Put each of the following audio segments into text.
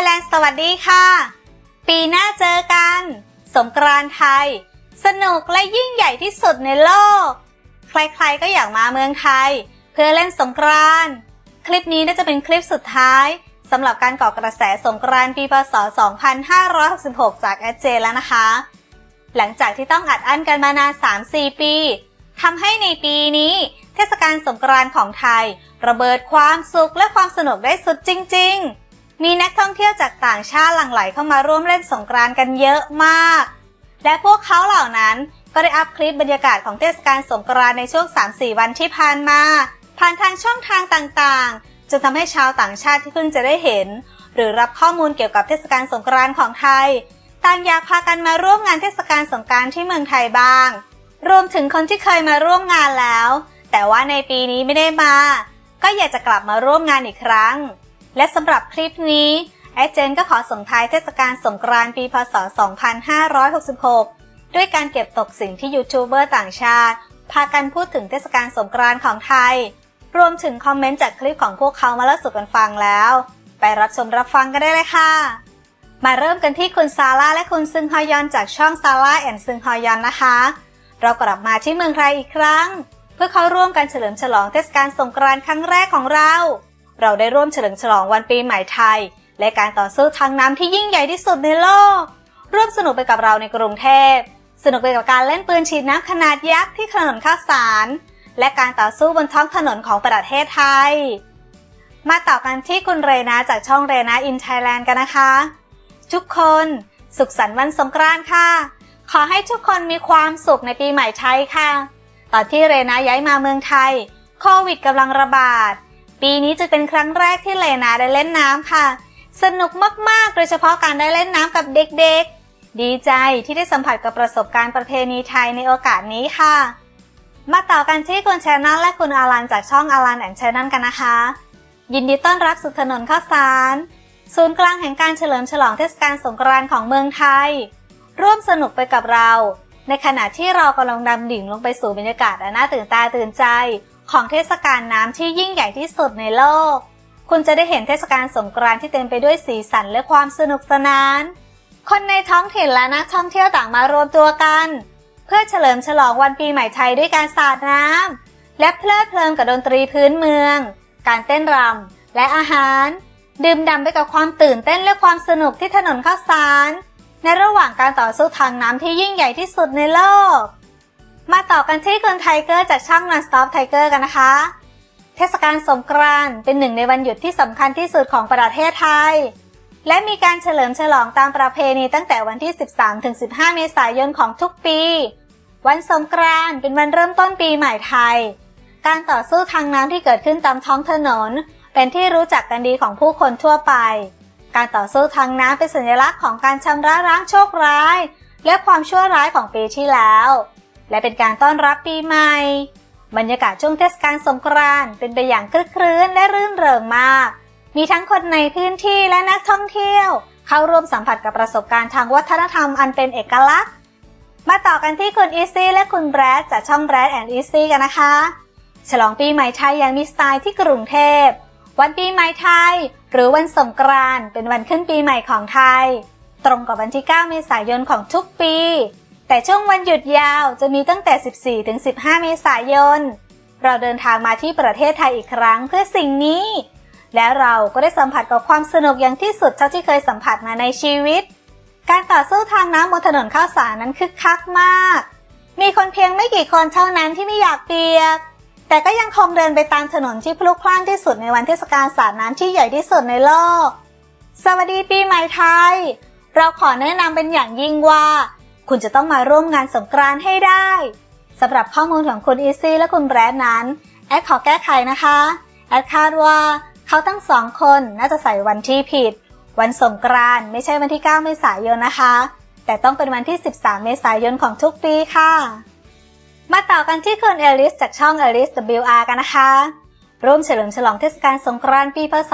ยแลนด์สวัสดีค่ะ ปีหน้าเจอกัน สงกรานต์ไทย สนุกและยิ่งใหญ่ที่สุดในโลก ใครๆก็อยากมาเมืองไทย เพื่อเล่นสงกรานต์คลิปนี้น่าจะเป็นคลิปสุดท้ายสำหรับการก่อกระแสสงกรานต์ปีพศ 2566 จากแอดเจแล้วนะคะ หลังจากที่ต้องอัดอั้นกันมานาน 3-4 ปีทำให้ในปีนี้ เทศกาลสงกรานต์ของไทย ระเบิดความสุขและความสนุกได้สุดจริง ๆ มีนักท่องเที่ยวจากต่างชาติหลั่งไหลเข้ามาร่วมเล่นสงกรานต์กันเยอะมาก และพวกเขาเหล่านั้นก็ได้อัพคลิปบรรยากาศของเทศกาลสงกรานต์ในช่วง 3-4 วันที่ผ่านมา ผ่านทางช่องทางต่างๆจนทำให้ชาวต่างชาติที่เพิ่งจะได้เห็น หรือรับข้อมูลเกี่ยวกับเทศกาลสงกรานต์ของไทยต่างอยากพากันมาร่วมงานเทศกาลสงกรานต์ที่เมืองไทยบ้าง รวมถึงคนที่เคยมาร่วมงานแล้ว แต่ว่าในปีนี้ไม่ได้มา ก็อยากจะกลับมาร่วมงานอีกครั้ง และสำหรับคลิปนี้แอดเจนก็ขอส่งท้ายเทศกาลสงกรานต์ปีพศ 2566 ด้วยการเก็บตกสิ่งที่ยูทูบเบอร์ต่างชาติ พากันพูดถึงเทศกาลสงกรานต์ของไทย รวมถึงคอมเมนต์จากคลิปของพวกเขามาเล่าสู่กันฟังแล้ว ไปรับชมรับฟังกันได้เลยค่ะ มาเริ่มกันที่คุณซาร่าและคุณซึงฮอยอนจากช่องซาร่าแอนซึงฮอยอนนะคะ เรากลับมาที่เมืองไทยอีกครั้ง เพื่อเข้าร่วมกันเฉลิมฉลองเทศกาลสงกรานต์ครั้งแรกของเรา เราได้ร่วมเฉลิมฉลองวันปีใหม่ไทย และการต่อสู้ทางน้ำที่ยิ่งใหญ่ที่สุดในโลก ร่วมสนุกไปกับเราในกรุงเทพ สนุกไปกับการเล่นปืนฉีดน้ำขนาดยักษ์ที่ถนนข้าวสาร และการต่อสู้บนท้องถนนของประเทศไทย มาต่อกันที่คุณเรนาจากช่องเรนาอินไทยแลนด์กันนะคะ ทุกคนสุขสันต์วันสงกรานต์ค่ะ ขอให้ทุกคนมีความสุขในปีใหม่ไทยค่ะ ตอนที่เรนาย้ายมาเมืองไทย โควิดกำลังระบาด ปีนี้จะเป็นครั้งแรกที่เรนาได้เล่นน้ำค่ะ สนุกมากๆ โดยเฉพาะการได้เล่นน้ำกับเด็กๆ ดีใจที่ได้สัมผัสกับประสบการณ์ประเพณีไทยในโอกาสนี้ค่ะ มาต่อกันที่คุณแชนนลและคุณอารันจากช่องอารันแอนแชนนลกันนะคะ ยินดีต้อนรับสู่ถนนข้าวสาร ศูนย์กลางแห่งการเฉลิมฉลองเทศกาลสงกรานต์ของเมืองไทย ร่วมสนุกไปกับเรา ในขณะที่เรากำลังดำดิ่งลงไปสู่บรรยากาศอันน่าตื่นตาตื่นใจ ของเทศกาลน้ำที่ยิ่งใหญ่ที่สุดในโลก คุณจะได้เห็นเทศกาลสงกรานต์ที่เต็มไปด้วยสีสันและความสนุกสนาน คนในท้องถิ่นและนักท่องเที่ยวต่างมารวมตัวกัน เพื่อเฉลิมฉลองวันปีใหม่ไทยด้วยการสาดน้ำและเพลิดเพลินกับดนตรีพื้นเมือง การเต้นรำและอาหาร ดื่มด่ำไปกับความตื่นเต้นและความสนุกที่ถนนข้าวสาร ในระหว่างการต่อสู้ทางน้ำที่ยิ่งใหญ่ที่สุดในโลก มาต่อกันที่คุณไทเกอร์จากช่อง Non-Stop Tiger กันนะคะ เทศกาลสงกรานต์เป็นหนึ่งในวันหยุดที่สำคัญที่สุดของประเทศไทย และมีการเฉลิมฉลองตามประเพณีตั้งแต่วันที่ 13-15 เมษายนของทุกปี วันสงกรานต์เป็นวันเริ่มต้นปีใหม่ไทย การต่อสู้ทางน้ำที่เกิดขึ้นตามท้องถนน เป็นที่รู้จักกันดีของผู้คนทั่วไป การต่อสู้ทางน้ำเป็นสัญลักษณ์ของการชำระล้างโชคร้าย และความชั่วร้ายของปีที่แล้ว และเป็นการต้อนรับปีใหม่ บรรยากาศช่วงเทศกาลสงกรานต์เป็นไปอย่างคลึกครื้นและรื่นเริงมาก มีทั้งคนในพื้นที่และนักท่องเที่ยว เข้าร่วมสัมผัสกับประสบการณ์ทางวัฒนธรรมอันเป็นเอกลักษณ์ มาต่อกันที่คุณอีซี่และคุณแบรดจากช่องแบรดแอนด์อีซี่กันนะคะ ฉลองปีใหม่ไทยอย่างมีสไตล์ที่กรุงเทพ วันปีใหม่ไทย หรือวันสงกรานต์เป็นวันขึ้นปีใหม่ของไทย ตรงกับวันที่ 9 เมษายนของทุกปี แต่ช่วงวันหยุดยาวจะมีตั้งแต่ 14 ถึง 15 เมษายน เราเดินทางมาที่ประเทศไทยอีกครั้งเพื่อสิ่งนี้ และเราก็ได้สัมผัสกับความสนุกอย่างที่สุดเท่าที่เคยสัมผัสมาในชีวิต การต่อสู้ทางน้ำบนถนนข้าวสารนั้นคึกคักมาก มีคนเพียงไม่กี่คนเท่านั้นที่ไม่อยากเปียก แต่ก็ยังคงเดินไปตามถนนที่พลุกพล่านที่สุดในวันเทศกาลสาดน้ำที่ใหญ่ที่สุดในโลก สวัสดีปีใหม่ไทย เราขอแนะนำเป็นอย่างยิ่งว่า คุณจะต้องมาร่วมงานสงกรานต์ให้ได้สำหรับข้อมูลของคุณอีซี่และคุณแบรดนั้น แอดขอแก้ไขนะคะ แอดคาดว่าเขาทั้งสองคนน่าจะใส่วันที่ผิด วันสงกรานต์ไม่ใช่วันที่ 9 เมษายนนะคะ แต่ต้องเป็นวันที่ 13 เมษายนของทุกปีค่ะ มาต่อกันที่คุณเอลิสจากช่อง Alice WR กันนะคะ ร่วมเฉลิมฉลองเทศกาลสงกรานต์ปีพศ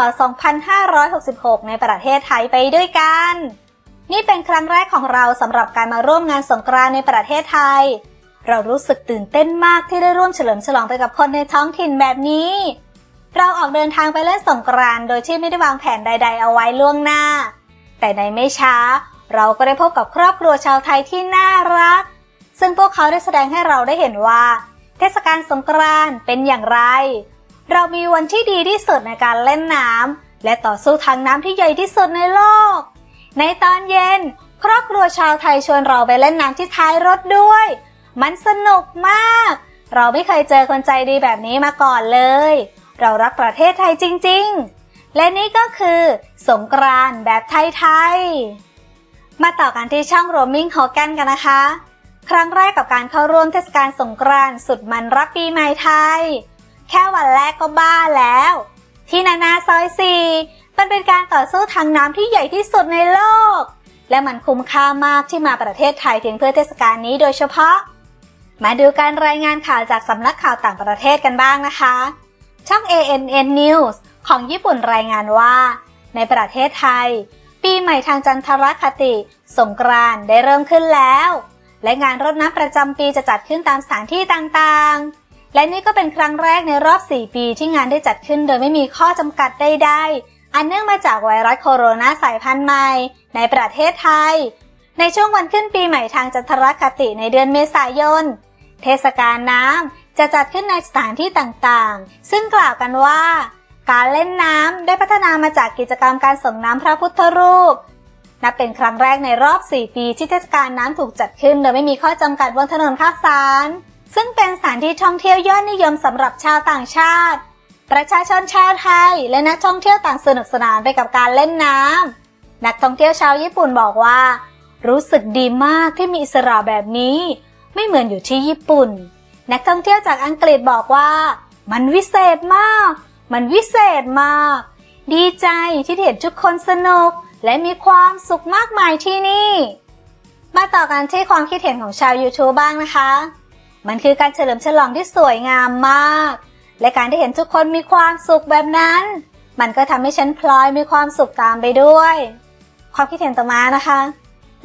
2566 ในประเทศไทยไปด้วยกัน นี่เป็นครั้งแรกของเราสำหรับการมาร่วมงานสงกรานต์ในประเทศไทย เรารู้สึกตื่นเต้นมากที่ได้ร่วมเฉลิมฉลองไปกับคนในท้องถิ่นแบบนี้ เราออกเดินทางไปเล่นสงกรานต์โดยที่ไม่ได้วางแผนใด ๆ เอาไว้ล่วงหน้า แต่ในไม่ช้า เราก็ได้พบกับครอบครัวชาวไทยที่น่ารัก ซึ่งพวกเขาได้แสดงให้เราได้เห็นว่า เทศกาลสงกรานต์เป็นอย่างไร เรามีวันที่ดีที่สุดในการเล่นน้ำและต่อสู้ทางน้ำที่ใหญ่ที่สุดในโลก ในตอนเย็น ครอบครัวชาวไทยชวนเราไปเล่นน้ำที่ท้ายรถด้วย มันสนุกมาก เราไม่เคยเจอคนใจดีแบบนี้มาก่อนเลย เรารักประเทศไทยจริง ๆ และนี่ก็คือ สงกรานต์แบบไทยๆ มาต่อกันที่ช่อง Roaming h o g a n กันนะคะ ครั้งแรกกับการเข้าร่วมเทศกาลสงกรานต์สุดมันรับปีใหม่ไทย แค่วันแรกก็บ้าแล้ว ที่นานาซอยสี่ มันเป็นการต่อสู้ทางน้ำที่ใหญ่ที่สุดในโลก และมันคุ้มค่ามากที่มาประเทศไทยเพียงเพื่อเทศกาลนี้โดยเฉพาะ มาดูการรายงานข่าวจากสำนักข่าวต่างประเทศกันบ้างนะคะ ช่อง ANN News ของญี่ปุ่นรายงานว่า ในประเทศไทย ปีใหม่ทางจันทรคติ สงกรานได้เริ่มขึ้นแล้ว และงานรดน้ำประจำปีจะจัดขึ้นตามสถานที่ต่างๆและนี่ก็เป็นครั้งแรกในรอบ 4 ปีที่งานได้จัดขึ้นโดยไม่มีข้อจำกัดใดๆ อันเนื่องมาจากไวรัสโคโรนาสายพันธุ์ใหม่ ในประเทศไทย ในช่วงวันขึ้นปีใหม่ทางจันทรคติในเดือนเมษายน เทศกาลน้ำจะจัดขึ้นในสถานที่ต่างๆ ซึ่งกล่าวกันว่า การเล่นน้ำได้พัฒนามาจากกิจกรรมการส่งน้ำพระพุทธรูป นับเป็นครั้งแรกในรอบ 4 ปีที่เทศกาลน้ำถูกจัดขึ้น โดยไม่มีข้อจำกัดบนถนนข้าวสาร ซึ่งเป็นสถานที่ท่องเที่ยวยอดนิยมสำหรับชาวต่างชาติ ประชาชนชาวไทยและนักท่องเที่ยวต่างสนุกสนานไปกับการเล่นน้ำนักท่องเที่ยวชาวญี่ปุ่นบอกว่า รู้สึกดีมากที่มีอิสระแบบนี้ ไม่เหมือนอยู่ที่ญี่ปุ่น นักท่องเที่ยวจากอังกฤษบอกว่า มันวิเศษมาก มันวิเศษมาก ดีใจที่เห็นทุกคนสนุกและมีความสุขมากมายที่นี่ มาต่อกันที่ความคิดเห็นของชาว YouTube บ้างนะคะ มันคือการเฉลิมฉลองที่สวยงามมาก และการที่เห็นทุกคนมีความสุขแบบนั้น มันก็ทำให้ฉันพลอยมีความสุขตามไปด้วย ความคิดเห็นต่อมานะคะ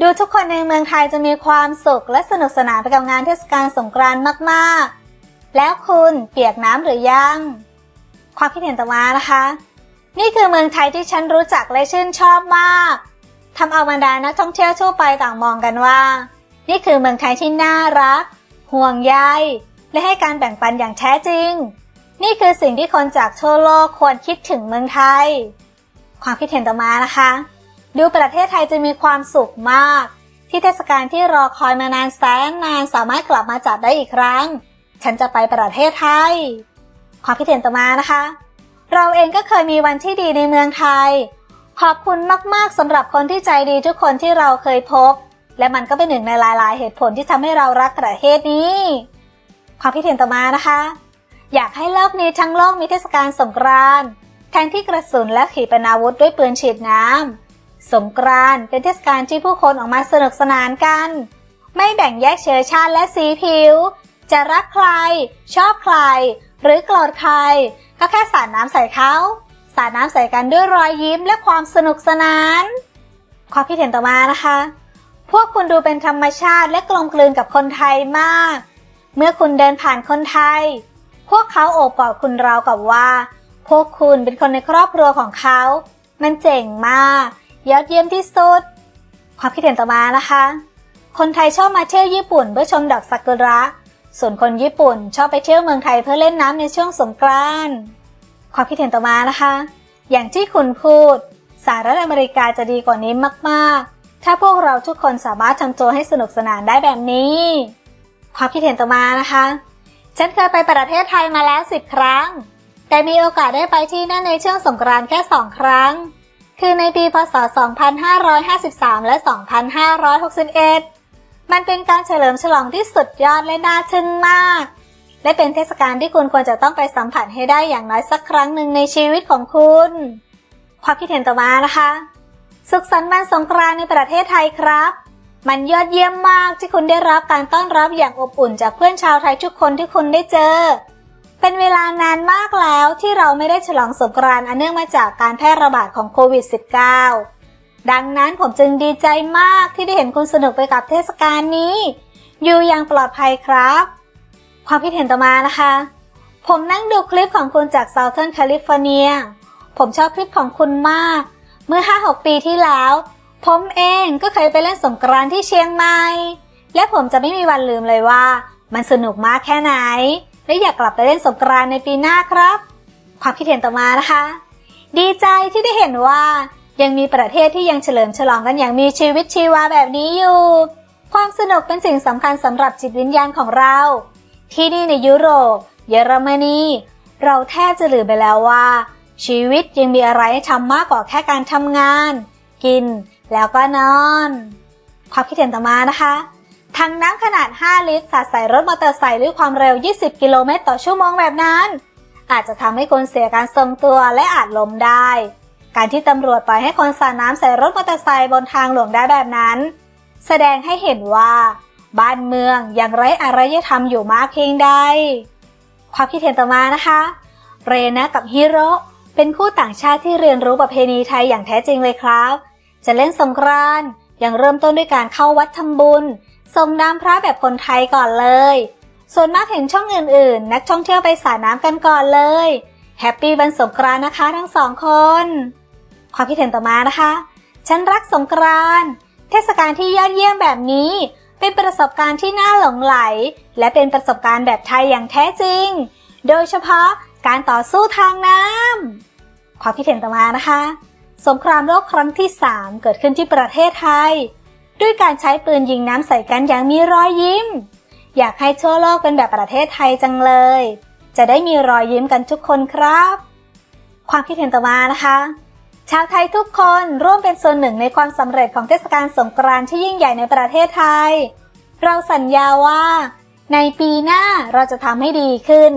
ดูทุกคนในเมืองไทยจะมีความสุขและสนุกสนานไปกับงานเทศกาลสงกรานต์มากๆ แล้วคุณเปียกน้ำหรือยัง ความคิดเห็นต่อมานะคะ นี่คือเมืองไทยที่ฉันรู้จักและชื่นชอบมากทำเอาบรรดานักท่องเที่ยวทั่วไปต่างมองกันว่า นี่คือเมืองไทยที่น่ารัก ห่วงใยและให้การแบ่งปันอย่างแท้จริง นี่คือสิ่งที่คนจากทั่วโลกควรคิดถึงเมืองไทย ความคิดเห็นต่อมานะคะ ดูประเทศไทยจะมีความสุขมาก ที่เทศกาลที่รอคอยมานานแสนนานสามารถกลับมาจัดได้อีกครั้ง ฉันจะไปประเทศไทย ความคิดเห็นต่อมานะคะ เราเองก็เคยมีวันที่ดีในเมืองไทย ขอบคุณมากๆสำหรับคนที่ใจดีทุกคนที่เราเคยพบ และมันก็เป็นหนึ่งในหลาย ๆ เหตุผลที่ทำให้เรารักประเทศนี้ ความคิดเห็นต่อมานะคะ อยากให้โลกนี้ทั้งโลกมีเทศกาลสงกรานต์แทนที่กระสุนและขีปนาวุธด้วยปืนฉีดน้ำสงกรานต์เป็นเทศกาลที่ผู้คนออกมาสนุกสนานกัน ไม่แบ่งแยกเชื้อชาติและสีผิว จะรักใคร ชอบใคร หรือโกรธใคร ก็แค่สาดน้ำใส่เขาสาดน้ำใส่กันด้วยรอยยิ้มและความสนุกสนาน ความคิดเห็นต่อมานะคะ พวกคุณดูเป็นธรรมชาติและกลมกลืนกับคนไทยมาก เมื่อคุณเดินผ่านคนไทย พวกเขาโอบกอดคุณราวกับว่า พวกคุณเป็นคนในครอบครัวของเขา มันเจ๋งมาก ยอดเยี่ยมที่สุด ความคิดเห็นต่อมานะคะ คนไทยชอบมาเที่ยวญี่ปุ่นเพื่อชมดอกซากุระ ส่วนคนญี่ปุ่นชอบไปเที่ยวเมืองไทยเพื่อเล่นน้ำในช่วงสงกรานต์ ความคิดเห็นต่อมานะคะ อย่างที่คุณพูด สหรัฐอเมริกาจะดีกว่านี้มาก ๆ ถ้าพวกเราทุกคนสามารถทำตัวให้สนุกสนานได้แบบนี้ ความคิดเห็นต่อมานะคะ ฉันเคยไปประเทศไทยมาแล้วสิบครั้ง แต่มีโอกาสได้ไปที่นั่นในช่วงสงกรานต์แค่สองครั้ง คือในปีพศ 2553 และ 2561 มันเป็นการเฉลิมฉลองที่สุดยอดและน่าทึ่งมาก และเป็นเทศกาลที่คุณควรจะต้องไปสัมผัสให้ได้อย่างน้อยสักครั้งหนึ่งในชีวิตของคุณ ความคิดเห็นต่อมานะคะ สุขสันต์วันสงกรานต์ในประเทศไทยครับ มันยอดเยี่ยมมากที่คุณได้รับการต้อนรับอย่างอบอุ่นจากเพื่อนชาวไทยทุกคนที่คุณได้เจอ เป็นเวลานานมากแล้วที่เราไม่ได้ฉลองสงกรานต์อันเนื่องมาจากการแพร่ระบาดของโควิด -19 ดังนั้นผมจึงดีใจมากที่ได้เห็นคุณสนุกไปกับเทศกาลนี้ อยู่อย่างปลอดภัยครับ ความคิดเห็นต่อมานะคะ ผมนั่งดูคลิปของคุณจาก Southern California ผมชอบคลิปของคุณมาก เมื่อ 5-6 ปีที่แล้ว ผมเองก็เคยไปเล่นสงกรานต์ที่เชียงใหม่ และผมจะไม่มีวันลืมเลยว่า มันสนุกมากแค่ไหน และอยากกลับไปเล่นสงกรานต์ในปีหน้าครับ ความคิดเห็นต่อมานะคะ ดีใจที่ได้เห็นว่ายังมีประเทศที่ยังเฉลิมฉลองกันอย่างมีชีวิตชีวาแบบนี้อยู่ ความสนุกเป็นสิ่งสำคัญสำหรับจิตวิญญาณของเรา ที่นี่ในยุโรป เยอรมนี เราแทบจะลืมไปแล้วว่า ชีวิตยังมีอะไรให้ทำมากกว่าแค่การทำงาน กิน แล้วก็นอน ความคิดเห็นต่อมานะคะถังน้ำขนาด 5 ลิตรสาดใส่รถมอเตอร์ไซค์ด้วยความเร็ว 20 กิโลเมตรต่อชั่วโมงแบบนั้น อาจจะทำให้คนเสียการทรงตัวและอาจล้มได้ การที่ตำรวจปล่อยให้คนสาดน้ำใส่รถมอเตอร์ไซค์บนทางหลวงได้แบบนั้น แสดงให้เห็นว่า บ้านเมืองยังไร้อารยธรรมอยู่มากเพียงใดความคิดเห็นต่อมานะคะ เรนะกับฮิโร่เป็นคู่ต่างชาติที่เรียนรู้ประเพณีไทยอย่างแท้จริงเลยครับ จะเล่นสงกรานต์ยังเริ่มต้นด้วยการเข้าวัดทำบุญส่งน้ำพระแบบคนไทยก่อนเลย ส่วนมากเห็นช่องอื่นๆ นักท่องเที่ยวไปสาดน้ำกันก่อนเลย แฮปปี้วันสงกรานต์นะคะทั้งสองคน ความคิดเห็นต่อมานะคะ ฉันรักสงกรานต์เทศกาลที่ยอดเยี่ยมแบบนี้ เป็นประสบการณ์ที่น่าหลงไหล และเป็นประสบการณ์แบบไทยอย่างแท้จริง โดยเฉพาะการต่อสู้ทางน้ำความคิดเห็นต่อมานะคะ สงครามโลกครั้งที่ 3 เกิดขึ้นที่ประเทศไทย ด้วยการใช้ปืนยิงน้ำใส่กันอย่างมีรอยยิ้ม อยากให้ทั่วโลกเป็นแบบประเทศไทยจังเลย จะได้มีรอยยิ้มกันทุกคนครับ ความคิดเห็นต่อมานะคะ ชาวไทยทุกคนร่วมเป็นส่วนหนึ่งในความสำเร็จของเทศกาลสงกรานต์ที่ยิ่งใหญ่ในประเทศไทย เราสัญญาว่า ในปีหน้าเราจะทำให้ดีขึ้น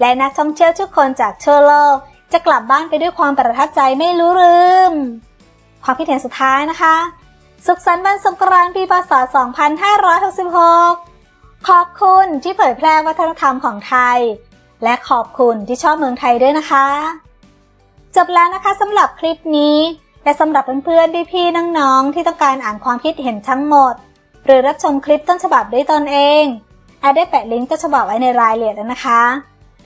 และนักท่องเที่ยวทุกคนจากทั่วโลก จะกลับบ้านไปด้วยความประทับใจไม่รู้ลืมความคิดเห็นสุดท้ายนะคะ สุขสันต์วันสงกรานต์ปีพศ 2566 ขอบคุณที่เผยแพร่วัฒนธรรมของไทย และขอบคุณที่ชอบเมืองไทยด้วยนะคะ จบแล้วนะคะสำหรับคลิปนี้และสำหรับเพื่อนๆ พี่ๆ น้องๆ ที่ต้องการอ่านความคิดเห็นทั้งหมด หรือรับชมคลิปต้นฉบับด้วยตนเองแอดได้แปะลิงก์ต้นฉบับไว้ในรายละเอียดแล้วนะคะ